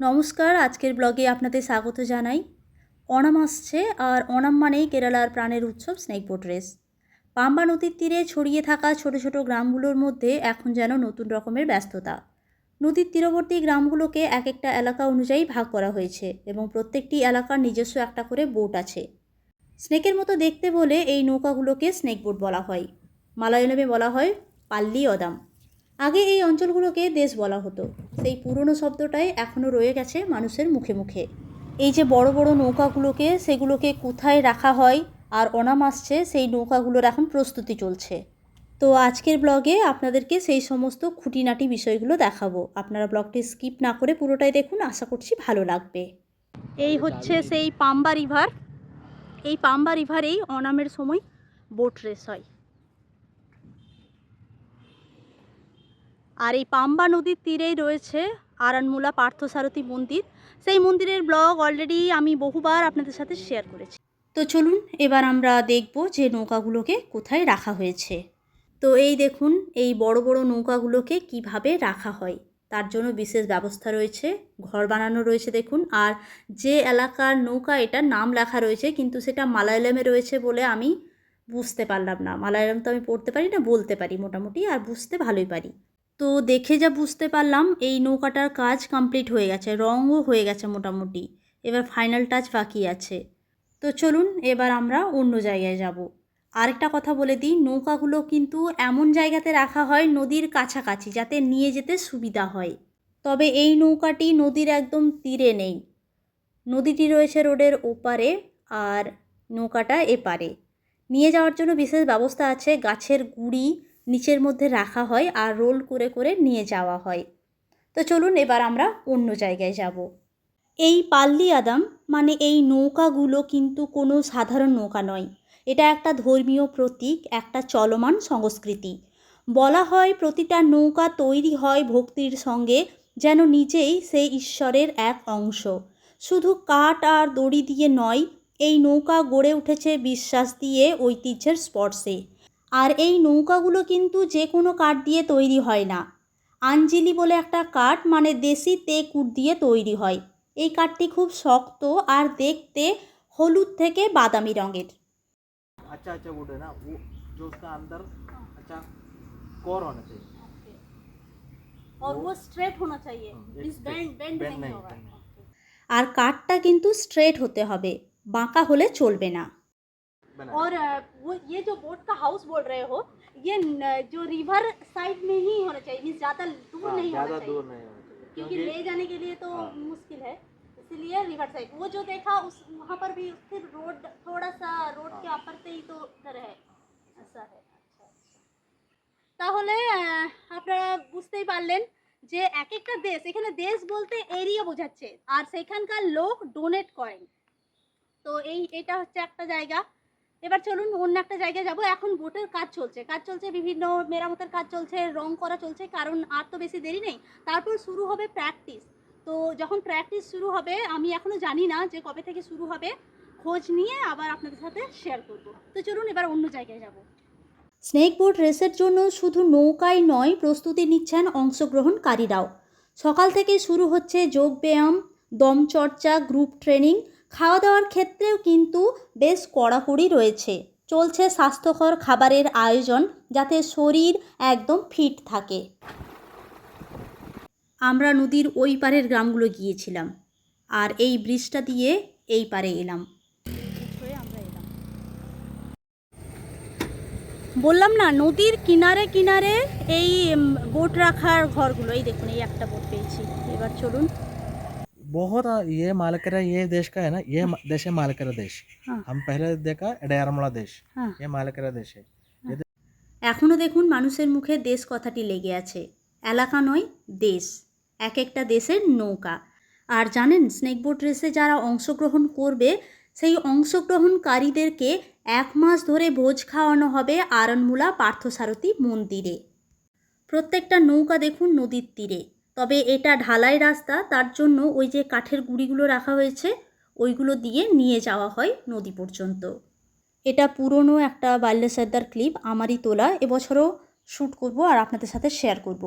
নমস্কার, আজকের ব্লগে আপনাদের স্বাগত জানাই। অনাম আসছে আর অনাম মানেই কেরালার প্রাণের উৎসব স্নেক বোট রেস। পাম্বা নদীর তীরে ছড়িয়ে থাকা ছোট ছোট গ্রামগুলোর মধ্যে এখন যেন নতুন রকমের ব্যস্ততা। নদীর তীরবর্তী গ্রামগুলোকে এক একটা এলাকা অনুযায়ী ভাগ করা হয়েছে এবং প্রত্যেকটি এলাকার নিজস্ব একটা করে বোট আছে। স্নেকের মতো দেখতে বলে এই নৌকাগুলোকে স্নেক বোট বলা হয়। মালায়ালামে বলা হয় পাল্লি অদাম। আগে এই অঞ্চলগুলোকে দেশ বলা হতো। সেই পুরনো শব্দটাই এখনও রয়ে গেছে মানুষের মুখে মুখে। এই যে বড় বড় নৌকাগুলোকে, সেগুলোকে কোথায় রাখা হয় আর অনাম আসছে, সেই নৌকাগুলোর এখন প্রস্তুতি চলছে। তো আজকের ব্লগে আপনাদেরকে সেই সমস্ত খুঁটিনাটি বিষয়গুলো দেখাবো। আপনারা ব্লগটি স্কিপ না করে পুরোটাই দেখুন, আশা করছি ভালো লাগবে। এই হচ্ছে সেই পাম্বা রিভার। এই পাম্বা রিভারেই অনামের সময় বোট রেস হয়। আর এই পাম্বা নদীর তীরেই রয়েছে আরানমুলা পার্থসারথী মন্দির। সেই মন্দিরের ব্লগ অলরেডি আমি বহুবার আপনাদের সাথে শেয়ার করেছি। তো চলুন এবার আমরা দেখব যে নৌকাগুলোকে কোথায় রাখা হয়েছে। তো এই দেখুন, এই বড় বড় নৌকাগুলোকে কীভাবে রাখা হয়। তার জন্য বিশেষ ব্যবস্থা রয়েছে, ঘর বানানো রয়েছে দেখুন, আর যে এলাকার নৌকা এটার নাম লেখা রয়েছে, কিন্তু সেটা মালায়ালামে রয়েছে বলে আমি বুঝতে পারলাম না। মালায়ালাম তো আমি পড়তে পারি না, বলতে পারি মোটামুটি, আর বুঝতে ভালোই পারি। তো দেখে যা বুঝতে পারলাম, এই নৌকাটার কাজ কমপ্লিট হয়ে গেছে, রঙও হয়ে গেছে মোটামুটি। এবার ফাইনাল টাচ বাকি আছে। তো চলুন, এবার আমরা অন্য জায়গায় যাব। আরেকটা কথা বলে দিই, নৌকাগুলো কিন্তু এমন জায়গাতে রাখা হয় নদীর কাছাকাছি, যাতে নিয়ে যেতে সুবিধা হয়। তবে এই নৌকাটি নদীর একদম তীরে নেই। নদীটি রয়েছে রোডের ওপারে আর নৌকাটা এপারে। নিয়ে যাওয়ার জন্য বিশেষ ব্যবস্থা আছে গাছের গুঁড়ি নিচের মধ্যে রাখা হয় আর রোল করে করে নিয়ে যাওয়া হয়। তো চলুন এবার আমরা অন্য জায়গায় যাব। এই পাল্লি আদাম মানে এই নৌকাগুলো কিন্তু কোনো সাধারণ নৌকা নয়। এটা একটা ধর্মীয় প্রতীক, একটা চলমান সংস্কৃতি। বলা হয় প্রতিটা নৌকা তৈরি হয় ভক্তির সঙ্গে, যেন নিজেই সেই ঈশ্বরের এক অংশ। শুধু কাঠ আর দড়ি দিয়ে নয়, এই নৌকা গড়ে উঠেছে বিশ্বাস দিয়ে, ঐতিহ্যের স্পর্শে। আর এই নৌকাগুলো কিন্তু যে কোনো কাঠ দিয়ে তৈরি হয় না আঞ্জিলি বলে একটা কাঠ মানে দেশি তেকুট দিয়ে তৈরি হয় এই কাঠটি খুব শক্ত আর দেখতে হলুদ থেকে বাদামি রঙের अच्छा अच्छा वुड है ना वो जो उसका अंदर अच्छा कोर होना चाहिए और वो स्ट्रेट होना चाहिए हाँ, एक straight, bend नहीं, bend नहीं। আর কাঠটা কিন্তু স্ট্রেট হতে হবে বাঁকা হলে চলবে না बना और अ, वो ये जो बोट का हाउस बोल रहे हो ये न- जो रिवर साइड में ही होना चाहिए मीन्स ज्यादा दूर हाँ, नहीं होना ज्यादा चाहिए दूर नहीं होना चाहिए क्योंकि क्योंकि ले जाने के लिए तो हाँ। मुश्किल है इसीलिए रिवर साइड वो जो देखा उस वहाँ पर भी फिर रोड थोड़ा सा रोड के ऊपर से ही तो उधर है ऐसा है अच्छा अच्छा তাহলে আহ, আপনারা বুঝতেই পারলেন যে এক একটা দেশ এখানে দেশ বলতে এরিয়া বোঝাচ্ছে আর সেখানকার লোক ডোনেট করেন তো এই এটা হচ্ছে একটা জায়গা এবার চলুন অন্য একটা জায়গায় যাব। এখন বোটের কাজ চলছে। কাজ চলছে, বিভিন্ন মেরামতের কাজ চলছে, রং করা চলছে, কারণ আর তো বেশি দেরি নেই। তারপর শুরু হবে প্র্যাকটিস তো যখন প্র্যাকটিস শুরু হবে, আমি এখনও জানি না যে কবে থেকে শুরু হবে। খোঁজ নিয়ে আবার আপনাদের সাথে শেয়ার করব। তো চলুন এবার অন্য জায়গায় যাব। স্নেক বোট রেসের জন্য শুধু নৌকায় নয়, প্রস্তুতি নিচ্ছেন অংশগ্রহণকারীরাও। সকাল থেকে শুরু হচ্ছে যোগব্যায়াম দমচর্চা গ্রুপ ট্রেনিং খাওয়া দাওয়ার ক্ষেত্রেও কিন্তু বেশ কড়াকড়ি রয়েছে। চলছে স্বাস্থ্যকর খাবারের আয়োজন যাতে শরীর একদম ফিট থাকে। আমরা নদীর ওই পারের গ্রামগুলো গিয়েছিলাম আর এই ব্রিজটা দিয়ে এই পারে এলাম। বললাম না, নদীর কিনারে কিনারে এই বোট রাখার ঘরগুলো, এই দেখুন, এই একটা বোট পেয়েছি। এবার চলুন। बहुत ये मालकरा ये देश का है ना ये म- देश है मालकरा देश हाँ। हम पहले देखा डयारमला देश হ্যাঁ ये मालकरा देश है এখনও দেখুন মানুষের মুখে দেশ কথাটি লেগে আছে এলাকা নয় দেশ এক একটা দেশের নৌকা আর জানেন স্নেক বোট রেসে যারা অংশগ্রহণ করবে সেই অংশগ্রহণকারীদেরকে এক মাস ধরে ভোজ খাওয়ানো হবে আরণমূলা পার্থসারথী মন্দিরে প্রত্যেকটা নৌকা দেখুন নদীর তীরে তবে এটা ঢালাই রাস্তা তার জন্য ওই যে কাঠের গুঁড়িগুলো রাখা হয়েছে ওইগুলো দিয়ে নিয়ে যাওয়া হয় নদী পর্যন্ত এটা পুরনো একটা বাল্য সর্দার ক্লিপ আমারই তোলা এবছরও শ্যুট করব আর আপনাদের সাথে শেয়ার করব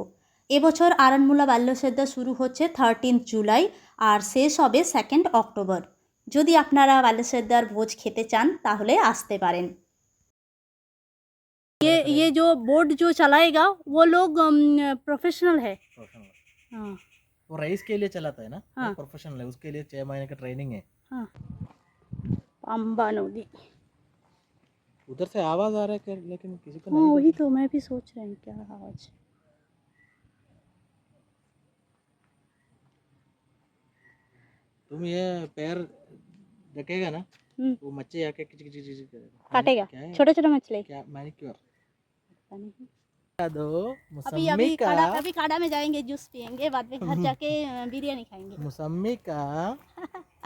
এবছর আরণমূলা বাল্যসেদ্ধা শুরু হচ্ছে থার্টিন জুলাই আর শেষ হবে সেকেন্ড অক্টোবর যদি আপনারা বাল্যসেদ্ধার ভোজ খেতে চান তাহলে আসতে পারেন ये ये जो बोर्ड जो चलाएगा वो लोग प्रोफेशनल है प्रोफेशनल हाँ। वो रईस के लिए चलाता है ना? हाँ। प्रोफेशनल है उसके लिए छह महीने का ट्रेनिंग है। हाँ। नदी। उधर से आवाज़ आ रहा है क्या लेकिन किसी को हाँ नहीं वही तो मैं भी सोच रही हूँ क्या आवाज़? तुम ये पैर रखेगा ना हम्म, वो मच्छी आके किच किच किच करेगा। काटेगा? छोटे छोटे मछली? क्या? मैनिक्योर पता नहीं। दो अभी मौसमी अभी का काढ़ा अभी काढ़ा में जाएंगे जूस पियेंगे बाद में घर जाके अ, बिरयानी खाएंगे मौसमी का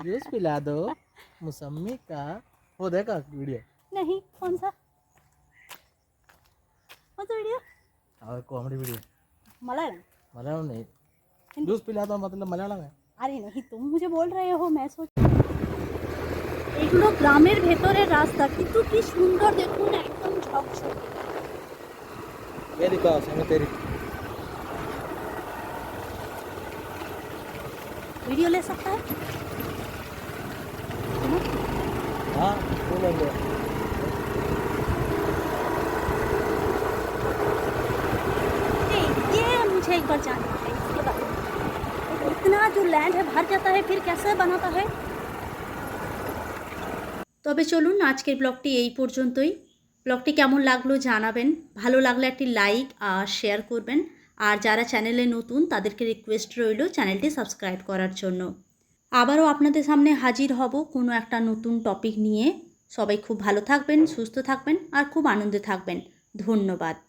जूस पिला दो मौसमी का वो देखा वीडियो नहीं कौन सा कौन सा वीडियो और कॉमेडी वीडियो मलयालम मलयालम नहीं जूस पिला दो मतलब मलयालम है আরে नहीं तुम मुझे बोल रहे हो मैं सोच এগুলো গ্রামের ভেতরের রাস্তা কিন্তু কি সুন্দর দেখুন একদম ঝকঝকে ये दिखाओ संग तेरी वीडियो ले सकता है हाँ वो लेंगे नहीं, ये मुझे एक बार जानना है इसके बारे में इतना जो लैंड है भर जाता है फिर कैसे बनाता है তবে চলুন আজকের ব্লগটি এই পর্যন্তই ব্লগটি কেমন লাগল জানাবেন। ভালো লাগলে একটি লাইক আর শেয়ার করবেন। আর যারা চ্যানেলে নতুন, তাদেরকে রিকোয়েস্ট রইল চ্যানেলটি সাবস্ক্রাইব করার জন্য। আবারও আপনাদের সামনে হাজির হব কোনো একটা নতুন টপিক নিয়ে। সবাই খুব ভালো থাকবেন, সুস্থ থাকবেন আর খুব আনন্দে থাকবেন। ধন্যবাদ।